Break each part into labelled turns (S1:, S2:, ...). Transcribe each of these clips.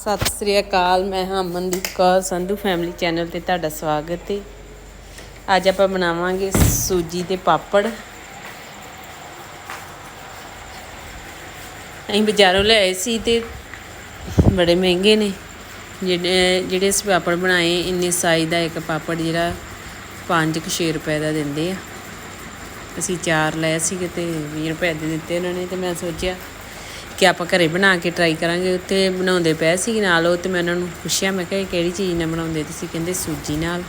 S1: ਸਤਿ ਸ੍ਰੀ ਅਕਾਲ, ਮੈਂ ਹਾਂ Amandeep Kaur, Sandhu family channel ਤੇ ਤੁਹਾਡਾ ਸਵਾਗਤ ਹੈ ਅੱਜ ਆਪਾਂ ਬਣਾਵਾਂਗੇ ਸੂਜੀ ਦੇ ਪਾਪੜ। ਅਸੀਂ ਬਾਜ਼ਾਰੋਂ ਲਿਆਏ ਸੀ ਤੇ ਬੜੇ ਮਹਿੰਗੇ ਨੇ। ਜਿਹੜੇ ਜਿਹੜੇ ਅਸੀਂ ਪਾਪੜ ਬਣਾਏ, ਇੰਨੇ ਸਾਈਜ਼ ਦਾ ਇੱਕ ਪਾਪੜ ਜਿਹੜਾ 5-6 ਰੁਪਏ ਦਾ ਦਿੰਦੇ ਆ। ਅਸੀਂ ਚਾਰ ਲਏ ਸੀਗੇ ਤੇ 20 ਰੁਪਏ ਦੇ ਦਿੱਤੇ ਉਹਨਾਂ ਨੇ ਤੇ ਮੈਂ ਸੋਚਿਆ ਕਿ ਆਪਾਂ ਘਰੇ ਬਣਾ ਕੇ ਟਰਾਈ ਕਰਾਂਗੇ। ਉੱਥੇ ਬਣਾਉਂਦੇ ਪਏ ਸੀ ਨਾਲ ਉਹ ਤੇ ਮੈਂ ਉਹਨਾਂ ਨੂੰ ਪੁੱਛਿਆ, ਮੈਂ ਕਿਹਾ ਕਿਹੜੀ ਚੀਜ਼ ਨਾਲ ਬਣਾਉਂਦੇ ਤੁਸੀਂ? ਕਹਿੰਦੇ ਸੂਜੀ ਨਾਲ।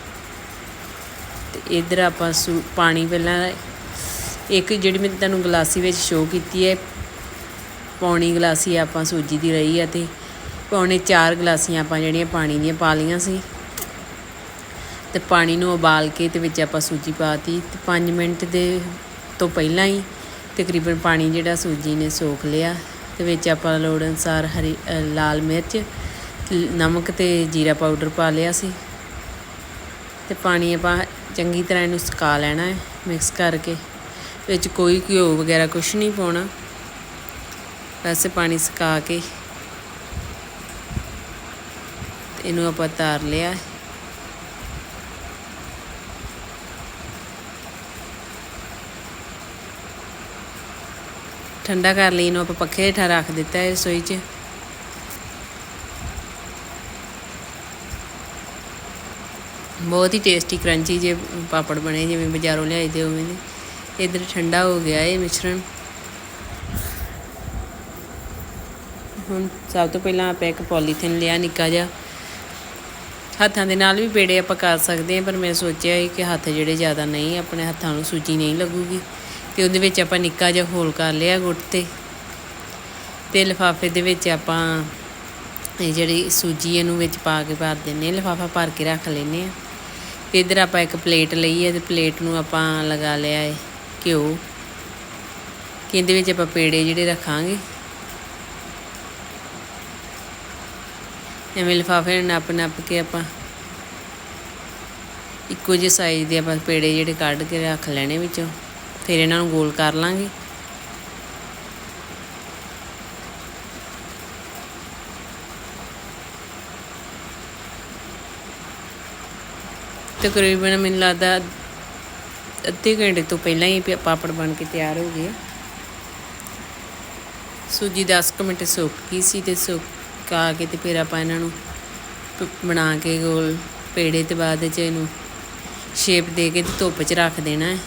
S1: ਤੇ ਇਧਰ ਆਪਾਂ ਸੂ, ਪਾਣੀ ਪਹਿਲਾਂ ਇੱਕ ਜਿਹੜੀ ਮੈਂ ਤੁਹਾਨੂੰ ਗਲਾਸੀ ਵਿੱਚ ਸ਼ੋਅ ਕੀਤੀ ਹੈ, ਪੌਣੀ ਗਲਾਸੀ ਆਪਾਂ ਸੂਜੀ ਦੀ ਰਹੀ ਆ ਤੇ ਪੌਣੇ 4 ਗਲਾਸੀਆਂ ਆਪਾਂ ਜਿਹੜੀਆਂ ਪਾਣੀ ਦੀਆਂ ਪਾ ਲੀਆਂ ਸੀ। ਤੇ ਪਾਣੀ ਨੂੰ ਉਬਾਲ ਕੇ ਤੇ ਵਿੱਚ ਆਪਾਂ ਸੂਜੀ ਪਾਤੀ ਤੇ 5 ਮਿੰਟ ਦੇ ਤੋਂ ਪਹਿਲਾਂ ਹੀ ਤਕਰੀਬਨ ਪਾਣੀ ਜਿਹੜਾ ਸੂਜੀ ਨੇ ਸੋਖ ਲਿਆ। ਤੇ ਵਿੱਚ ਆਪਾਂ ਲੋੜ ਅਨੁਸਾਰ ਹਰੀ ਲਾਲ ਮਿਰਚ, ਨਮਕ ਤੇ ਜੀਰਾ ਪਾਊਡਰ ਪਾ ਲਿਆ ਸੀ। ਤੇ ਪਾਣੀ ਆਪਾਂ ਚੰਗੀ ਤਰ੍ਹਾਂ ਇਹਨੂੰ ਸੁਕਾ ਲੈਣਾ ਹੈ, ਮਿਕਸ ਕਰਕੇ। ਵਿੱਚ ਕੋਈ ਘਿਓ ਵਗੈਰਾ ਕੁਝ ਨਹੀਂ ਪਾਉਣਾ। ਵੈਸੇ ਪਾਣੀ ਸੁਕਾ ਕੇ। ਇਹਨੂੰ ਆਪਾਂ ਤਾਰ ਲਿਆ ਠੰਡਾ ਕਰ ਲਈ, ਇਹਨੂੰ ਆਪਾਂ ਪੱਖੇ ਹੇਠਾਂ ਰੱਖ ਦਿੱਤਾ ਹੈ ਰਸੋਈ 'ਚ। ਬਹੁਤ ਹੀ ਟੇਸਟੀ ਕਰੰਚੀ ਜੇ ਪਾਪੜ ਬਣੇ, ਜਿਵੇਂ ਬਾਜ਼ਾਰੋਂ ਲਿਆਏ ਦੇ ਉਵੇਂ ਦੇ। ਇਧਰ ਠੰਡਾ ਹੋ ਗਿਆ ਇਹ ਮਿਸ਼ਰਣ। ਹੁਣ ਸਭ ਤੋਂ ਪਹਿਲਾਂ ਆਪਾਂ ਇੱਕ ਪੋਲੀਥੀਨ ਲਿਆ, ਨਿੱਕਾ ਜਿਹਾ। ਹੱਥਾਂ ਦੇ ਨਾਲ ਵੀ ਪੇੜੇ ਆਪਾਂ ਕਰ ਸਕਦੇ ਹਾਂ, ਪਰ ਮੈਂ ਸੋਚਿਆ ਕਿ ਹੱਥ ਜਿਹੜੇ ਜ਼ਿਆਦਾ ਨਹੀਂ, ਆਪਣੇ ਹੱਥਾਂ ਨੂੰ ਸੂਜੀ ਨਹੀਂ ਲੱਗੂਗੀ। ਤੇ ਉਹਦੇ ਵਿੱਚ ਆਪਾਂ ਨਿੱਕਾ ਜਿਹਾ ਹੋਲ ਕਰ ਲਿਆ ਗੁੱਟ ਤੇ। ਤੇ ਲਿਫਾਫੇ ਦੇ ਵਿੱਚ ਆਪਾਂ ਇਹ ਜਿਹੜੀ ਸੂਜੀ ਇਹਨੂੰ ਵਿੱਚ ਪਾ ਕੇ ਭਰ ਦਿੰਨੇ ਆ ਲਿਫਾਫਾ ਭਰ ਕੇ ਰੱਖ ਲੈਨੇ ਆ ਤੇ ਇਧਰ ਆਪਾਂ ਇੱਕ ਪਲੇਟ ਲਈ ਹੈ ਤੇ ਪਲੇਟ ਨੂੰ ਆਪਾਂ ਲਗਾ ਲਿਆ ਹੈ ਘਿਓ। ਕਿ ਇਹਦੇ ਵਿੱਚ ਆਪਾਂ ਪੇੜੇ ਜਿਹੜੇ ਰੱਖਾਂਗੇ। ਐਵੇਂ ਲਿਫਾਫੇ ਨੱਪ ਨੱਪ ਕੇ ਆਪਾਂ ਇੱਕੋ ਜਿਹੇ ਸਾਈਜ਼ ਦੇ ਆਪਾਂ ਪੇੜੇ ਜਿਹੜੇ ਕੱਢ ਕੇ ਰੱਖ ਲੈਣੇ ਵਿੱਚੋਂ। ਫਿਰ ਇਹਨਾਂ ਨੂੰ ਗੋਲ ਕਰ ਲਾਂਗੇ। ਤਕਰੀਬਨ ਮੈਨੂੰ ਲੱਗਦਾ ਅੱਧੇ ਘੰਟੇ ਤੋਂ ਪਹਿਲਾਂ ਹੀ ਪ- ਪਾਪੜ ਬਣ ਕੇ ਤਿਆਰ ਹੋ ਗਏ। ਸੂਜੀ 10 ਕੁ ਮਿੰਟ ਸੁੱਕ ਗਈ ਸੀ ਤੇ ਸੁੱਕਾ ਕੇ ਤੇ ਫਿਰ ਆਪਾਂ ਇਹਨਾਂ ਨੂੰ ਬਣਾ ਕੇ ਗੋਲ ਪੇੜੇ ਤੇ ਬਾਅਦ ਚ ਇਹਨੂੰ ਸ਼ੇਪ ਦੇ ਕੇ ਤੇ ਧੁੱਪ 'ਚ ਰੱਖ ਦੇਣਾ ਹੈ।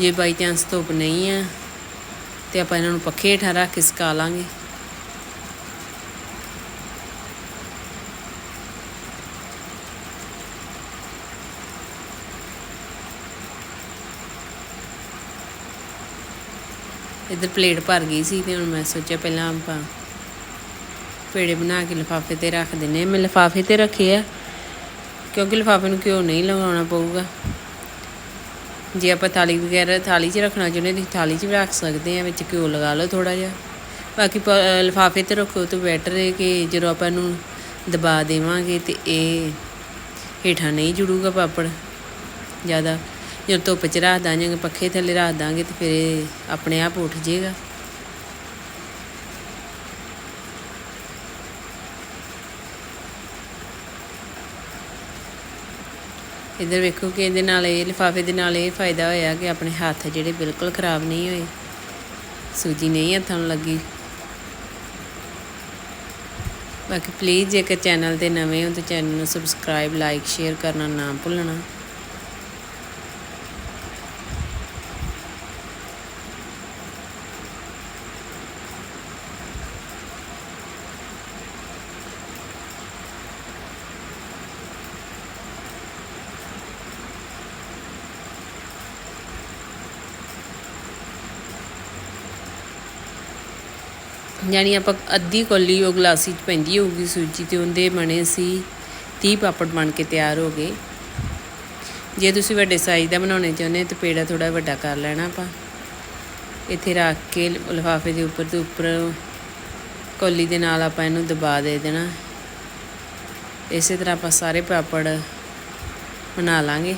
S1: ਜੇ ਬਾਈ ਚਾਂਸ ਧੁੱਪ ਨਹੀਂ ਆ, ਤੇ ਆਪਾਂ ਇਹਨਾਂ ਨੂੰ ਪੱਖੇ ਹੇਠਾਂ ਰੱਖ ਕੇ ਸੁਕਾ ਲਾਂਗੇ। ਇੱਧਰ ਪਲੇਟ ਭਰ ਗਈ ਸੀ ਤੇ ਹੁਣ ਮੈਂ ਸੋਚਿਆ ਪਹਿਲਾਂ ਆਪਾਂ ਪੇੜੇ ਬਣਾ ਕੇ ਲਿਫਾਫੇ ਤੇ ਰੱਖ ਦਿੰਨੇ ਆ ਮੈਂ ਲਿਫਾਫੇ ਤੇ ਰੱਖੇ ਆ, ਕਿਉਂਕਿ ਲਿਫਾਫੇ ਨੂੰ ਘਿਓ ਨਹੀਂ ਲਗਾਉਣਾ ਪਊਗਾ। ਜੇ ਆਪਾਂ ਥਾਲੀ ਵਗੈਰਾ, ਥਾਲੀ 'ਚ ਰੱਖਣਾ ਚਾਹੁੰਦੇ ਤੁਸੀਂ ਥਾਲੀ 'ਚ ਵੀ ਰੱਖ ਸਕਦੇ ਆ ਵਿੱਚ ਘਿਓ ਲਗਾ ਲਓ ਥੋੜਾ ਜਿਹਾ। ਬਾਕੀ ਲਿਫਾਫੇ ਤੇ ਰੱਖੋ ਤਾਂ ਬੈਟਰ ਹੈ ਕਿ ਜਦੋਂ ਆਪਾਂ ਇਹਨੂੰ ਦਬਾ ਦੇਵਾਂਗੇ ਤੇ ਇਹ ਹੇਠਾਂ ਨਹੀਂ ਜੁੜੂਗਾ ਪਾਪੜ ਜ਼ਿਆਦਾ। ਜਦੋਂ ਧੁੱਪ 'ਚ ਰੱਖ ਦਾਂਗੇ, ਪੱਖੇ ਥੱਲੇ ਰੱਖ ਦਾਂਗੇ ਤੇ ਫਿਰ ਇਹ ਆਪਣੇ ਆਪ ਉੱਠ ਜਾਏਗਾ ਇੱਧਰ ਵੇਖੋ ਕਿ ਇਹਦੇ ਨਾਲ ਇਹ ਲਿਫਾਫੇ ਦੇ ਨਾਲ ਇਹ ਫਾਇਦਾ ਹੋਇਆ ਕਿ ਆਪਣੇ ਹੱਥ ਜਿਹੜੇ ਬਿਲਕੁਲ ਖਰਾਬ ਨਹੀਂ ਹੋਏ। ਸੂਜੀ ਨਹੀਂ ਹੱਥਾਂ ਨੂੰ ਲੱਗੀ। ਬਾਕੀ ਪਲੀਜ਼ ਜੇਕਰ ਚੈਨਲ ਤੇ ਨਵੇਂ ਹੋ ਤਾਂ ਚੈਨਲ ਨੂੰ ਸਬਸਕ੍ਰਾਈਬ ਲਾਈਕ ਸ਼ੇਅਰ ਕਰਨਾ ਨਾ ਭੁੱਲਣਾ। ਯਾਨੀ ਆਪਾਂ ਅੱਧੀ ਕੋਲੀ ਉਹ ਗਲਾਸੀ ਚ ਪੈਂਦੀ ਹੋਊਗੀ ਸੂਜੀ ਤੇ ਉਹਦੇ ਬਣੇ ਸੀ 30 ਪਾਪੜ ਬਣ ਕੇ ਤਿਆਰ ਹੋ ਗਏ। ਜੇ ਤੁਸੀਂ ਵੱਡੇ ਸਾਈਜ਼ ਦਾ ਬਣਾਉਣੇ ਚਾਹੁੰਦੇ ਤਾਂ ਪੇੜਾ ਥੋੜਾ ਵੱਡਾ ਕਰ ਲੈਣਾ ਆਪਾਂ। ਇੱਥੇ ਰੱਖ ਕੇ ਲਿਫਾਫੇ ਦੇ ਉੱਪਰ ਤੇ ਉੱਪਰ ਕੋਲੀ ਦੇ ਨਾਲ ਆਪਾਂ ਇਹਨੂੰ ਦਬਾ ਦੇ ਦੇਣਾ। ਇਸੇ ਤਰ੍ਹਾਂ ਆਪਾਂ ਸਾਰੇ ਪਾਪੜ ਬਣਾ ਲਾਂਗੇ।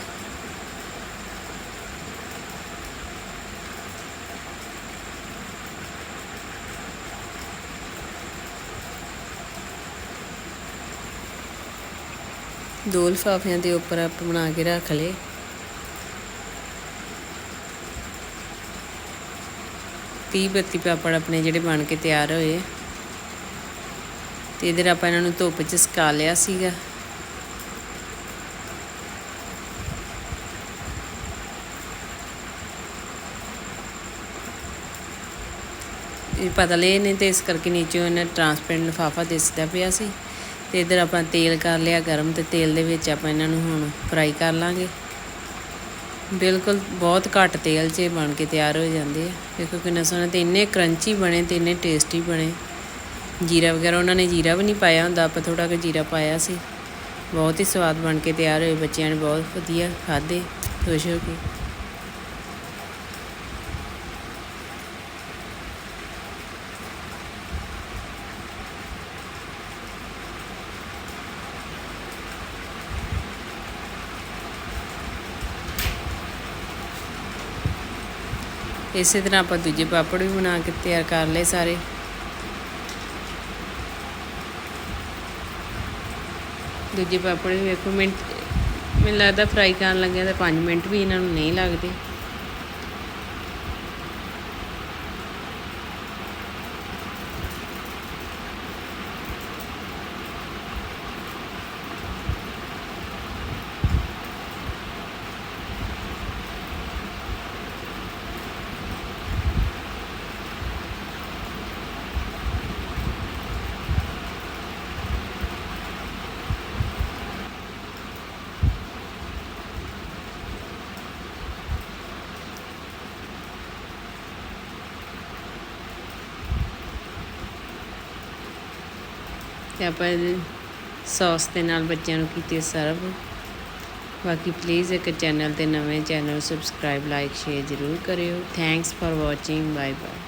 S1: ਦੋ ਲਿਫਾਫਿਆਂ ਦੇ ਉੱਪਰ ਆਪ ਬਣਾ ਕੇ ਰੱਖ ਲਏ। ਤੀਹ ਬੱਤੀ ਪਾਪੜ ਆਪਣੇ ਜਿਹੜੇ ਬਣ ਕੇ ਤਿਆਰ ਹੋਏ। ਤੇ ਇਧਰ ਆਪਾਂ ਇਹਨਾਂ ਨੂੰ ਧੁੱਪ 'ਚ ਸੁਕਾ ਲਿਆ ਸੀਗਾ। ਇਹ ਪਤਲੇ ਨੇ ਤੇ ਇਸ ਕਰਕੇ ਨੀਚੇ ਇਹਨਾਂ ਟ੍ਰਾਂਸਪੇਰੈਂਟ ਲਿਫਾਫਾ ਦਿਸਦਾ ਪਿਆ ਸੀ। ਤੇ ਇਧਰ ਆਪਾਂ ਤੇਲ ਕਰ ਲਿਆ ਗਰਮ ਤੇ ਤੇਲ ਦੇ ਵਿੱਚ ਆਪਾਂ ਇਹਨਾਂ ਨੂੰ ਹੁਣ ਫਰਾਈ ਕਰ ਲਾਂਗੇ। ਬਿਲਕੁਲ ਬਹੁਤ ਘੱਟ ਤੇਲ 'ਚ ਬਣ ਕੇ ਤਿਆਰ ਹੋ ਜਾਂਦੇ ਆ। ਦੇਖੋ ਕਿੰਨਾ ਸੋਹਣਾ ਤੇ ਇੰਨੇ ਕਰੰਚੀ ਬਣੇ ਤੇ ਇੰਨੇ ਟੇਸਟੀ ਬਣੇ। ਜੀਰਾ ਵਗੈਰਾ ਉਹਨਾਂ ਨੇ ਜੀਰਾ ਵੀ ਨਹੀਂ ਪਾਇਆ ਹੁੰਦਾ, ਆਪਾਂ ਥੋੜਾ ਜਿਹਾ ਜੀਰਾ ਪਾਇਆ ਸੀ। ਬਹੁਤ ਹੀ ਸਵਾਦ ਬਣ ਕੇ ਤਿਆਰ ਹੋਏ ਬੱਚਿਆਂ ਨੇ, ਬਹੁਤ ਵਧੀਆ ਖਾਧੇ, ਖੁਸ਼ ਹੋ ਕੇ। ਇਸੇ ਤਰ੍ਹਾਂ ਆਪਾਂ ਦੂਜੇ ਪਾਪੜ ਵੀ ਬਣਾ ਕੇ ਤਿਆਰ ਕਰ ਲਏ ਸਾਰੇ। ਦੂਜੇ ਪਾਪੜ ਵੀ ਵੇਖੋ, ਮਿੰਟ, ਮੈਨੂੰ ਲੱਗਦਾ ਫਰਾਈ ਕਰਨ ਲੱਗਿਆ ਤਾਂ 5 ਮਿੰਟ ਵੀ ਇਹਨਾਂ ਨੂੰ ਨਹੀਂ ਲੱਗਦੇ। ਤੇ ਆਪਾਂ ਸੌਸ ਦੇ ਨਾਲ ਬੱਚਿਆਂ ਨੂੰ ਕੀਤੀ ਸਰਵ। ਬਾਕੀ ਪਲੀਜ਼ ਇੱਕ ਚੈਨਲ ਤੇ ਨਵੇਂ ਚੈਨਲ ਸਬਸਕ੍ਰਾਈਬ ਲਾਈਕ ਸ਼ੇਅਰ ਜ਼ਰੂਰ ਕਰਿਓ। Thanks for watching bye bye